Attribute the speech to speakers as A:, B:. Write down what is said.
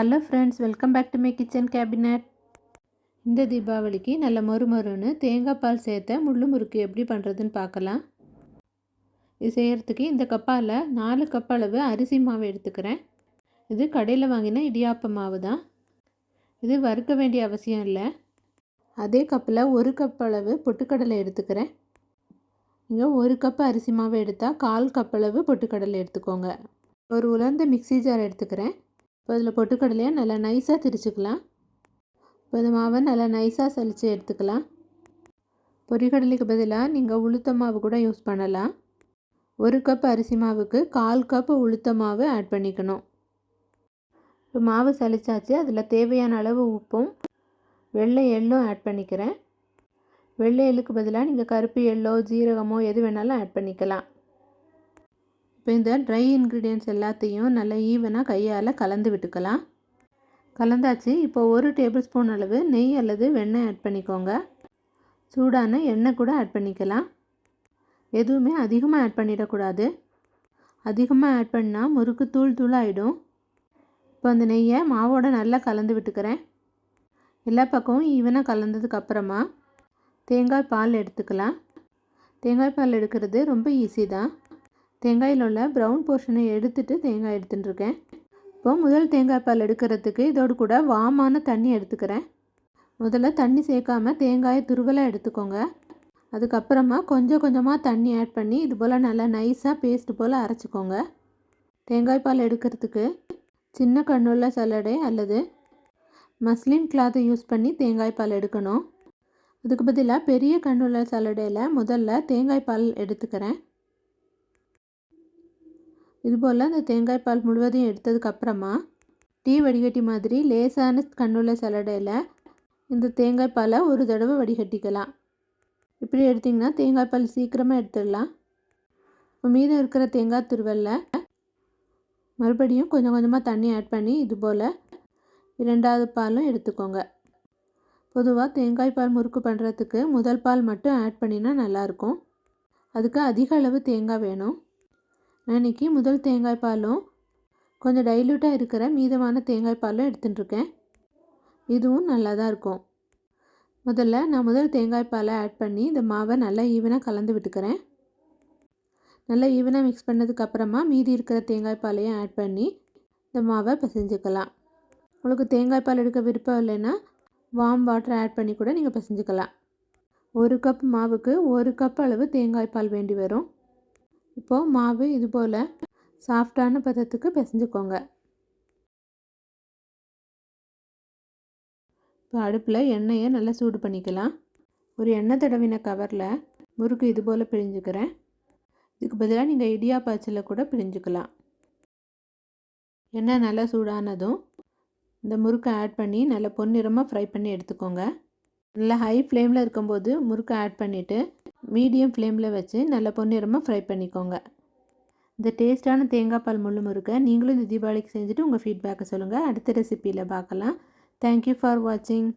A: Hello friends welcome back to my kitchen cabinet இந்த தீபாவளிக்கு நல்ல மொறு மொறுன்னு தேங்காய் பால் சேர்த்த முள்ளு முறுக்கு எப்படி பண்ணுறதுன்னு பார்க்கலாம். இது செய்கிறதுக்கு இந்த கப்பால் நாலு கப் அளவு அரிசி மாவு எடுத்துக்கிறேன். இது கடையில் வாங்கின இடியாப்ப மாவு தான். இது வறுக்க வேண்டிய அவசியம் இல்லை. அதே கப்பில் ஒரு கப் அளவு பொட்டுக்கடலை எடுத்துக்கிறேன். இங்கே ஒரு கப் அரிசி மாவு எடுத்தால் கால் கப் அளவு பொட்டுக்கடலை எடுத்துக்கோங்க. ஒரு உலர்ந்த மிக்ஸி ஜார் எடுத்துக்கிறேன். இப்போ அதில் பொட்டுக்கடலையை நல்லா நைஸாக திரிச்சுக்கலாம். இப்போ இந்த மாவை நல்லா நைஸாக சலித்து எடுத்துக்கலாம். பொரிக்கடலைக்கு பதிலாக நீங்கள் உளுத்த மாவு கூட யூஸ் பண்ணலாம். ஒரு கப் அரிசி மாவுக்கு கால் கப் உளுத்த மாவு ஆட் பண்ணிக்கணும். இப்போ மாவு சளிச்சாச்சு அதில் தேவையான அளவு உப்பும் வெள்ளை எள்ளும் ஆட் பண்ணிக்கிறேன். வெள்ளை எள்ளுக்கு பதிலாக நீங்கள் கருப்பு எள்ளோ ஜீரகமோ எது வேணாலும் ஆட் பண்ணிக்கலாம். இப்போ இந்த ட்ரை இன்க்ரீடியன்ட்ஸ் எல்லாத்தையும் நல்லா ஈவனாக கையால் கலந்து விட்டுக்கலாம். கலந்தாச்சு. இப்போ ஒரு டேபிள் ஸ்பூன் அளவு நெய் அல்லது வெண்ணெய் ஆட் பண்ணிக்கோங்க. சூடான எண்ணெய் கூட ஆட் பண்ணிக்கலாம். எதுவுமே அதிகமாக ஆட் பண்ணிடக்கூடாது. அதிகமாக ஆட் பண்ணால் முறுக்கு தூள் தூளாகிடும் இப்போ அந்த நெய்யை மாவோட நல்லா கலந்து விட்டுக்கிறேன். எல்லா பக்கமும் ஈவனாக கலந்ததுக்கு அப்புறமா தேங்காய் பால் எடுத்துக்கலாம். தேங்காய் பால் எடுக்கிறது ரொம்ப ஈஸி தான். தேங்காயில் உள்ள ப்ரௌன் போர்ஷனை எடுத்துட்டு தேங்காய் எடுத்துட்டுருக்கேன். இப்போ முதல் தேங்காய் பால் எடுக்கிறதுக்கு இதோடு கூட வாமான தண்ணி எடுத்துக்கிறேன். முதல்ல தண்ணி சேர்க்காம தேங்காயை துருவலாக எடுத்துக்கோங்க. அதுக்கப்புறமா கொஞ்சம் கொஞ்சமாக தண்ணி ஆட் பண்ணி இது போல் நல்லா நைஸாக பேஸ்ட் போல் அரைச்சிக்கோங்க. தேங்காய் பால் எடுக்கிறதுக்கு சின்ன கண்ணுள்ள சல்லடை அல்லது மஸ்லின் கிளாத்தை யூஸ் பண்ணி தேங்காய் பால் எடுக்கணும். அதுக்கு பதிலாக பெரிய கண்ணுள்ள சல்லடையில் முதல்ல தேங்காய் பால் எடுத்துக்கிறேன். இதுபோல் அந்த தேங்காய் பால் முழுவதையும் எடுத்ததுக்கப்புறமா டீ வடிகட்டி மாதிரி லேசான கண்ணுள்ள சலடையில் இந்த தேங்காய் பாலை ஒரு தடவை வடிகட்டிக்கலாம். இப்படி எடுத்திங்கன்னா தேங்காய் பால் சீக்கிரமாக எடுத்துடலாம். மீதம் இருக்கிற தேங்காய் துருவலில் மறுபடியும் கொஞ்சம் கொஞ்சமாக தண்ணி ஆட் பண்ணி இது போல் இரண்டாவது பாலும் எடுத்துக்கோங்க. பொதுவாக தேங்காய் பால் முறுக்கு பண்ணுறதுக்கு முதல் பால் மட்டும் ஆட் பண்ணினா நல்லாயிருக்கும் அதுக்கு அதிக அளவு தேங்காய் வேணும். அன்றைக்கி முதல் தேங்காய் பாலும் கொஞ்சம் டைல்யூட்டாக இருக்கிற மீதமான தேங்காய் பாலும் எடுத்துட்டுருக்கேன். இதுவும் நல்லா தான் இருக்கும். முதல்ல நான் முதல் தேங்காய் பாலை ஆட் பண்ணி இந்த மாவை நல்லா ஈவனாக கலந்து விட்டுக்கிறேன். நல்லா ஈவனாக மிக்ஸ் பண்ணதுக்கப்புறமா மீதி இருக்கிற தேங்காய் பாலையும் ஆட் பண்ணி இந்த மாவை பிசைஞ்சுக்கலாம். உங்களுக்கு தேங்காய் பால் எடுக்க விருப்பம் இல்லைன்னா வார்ம் வாட்டர் ஆட் பண்ணி கூட நீங்கள் பிசைஞ்சுக்கலாம். ஒரு கப் மாவுக்கு ஒரு கப் அளவு தேங்காய் பால் வேண்டி வரும். இப்போது மாவு இது போல் சாஃப்டான பதத்துக்கு பிசைஞ்சுக்கோங்க. இப்போ அடுப்பில் எண்ணெயை நல்லா சூடு பண்ணிக்கலாம். ஒரு எண்ணெய் தடவின கவரில் முறுக்கு இது போல் பிழிஞ்சுக்கிறேன். இதுக்கு பதிலாக நீங்கள் இடியாப்பாச்சில் கூட பிழிஞ்சுக்கலாம். எண்ணெய் நல்லா சூடானதும் இந்த முறுக்கை ஆட் பண்ணி நல்லா பொன்னிறமாக ஃப்ரை பண்ணி எடுத்துக்கோங்க. நல்லா ஹை ஃப்ளேமில் இருக்கும்போது முறுக்கை ஆட் பண்ணிவிட்டு மீடியம் ஃப்ளேமில் வச்சு நல்லா பொன்னிறமாக ஃப்ரை பண்ணிக்கோங்க. இந்த டேஸ்ட்டான தேங்காய் பால் முள்ளு முறுக்கை நீங்களும் இந்த தீபாவளிக்கு செஞ்சுட்டு உங்கள் ஃபீட்பேக்கை சொல்லுங்கள் அடுத்த ரெசிப்பியில் பார்க்கலாம். தேங்க்யூ ஃபார் வாட்சிங்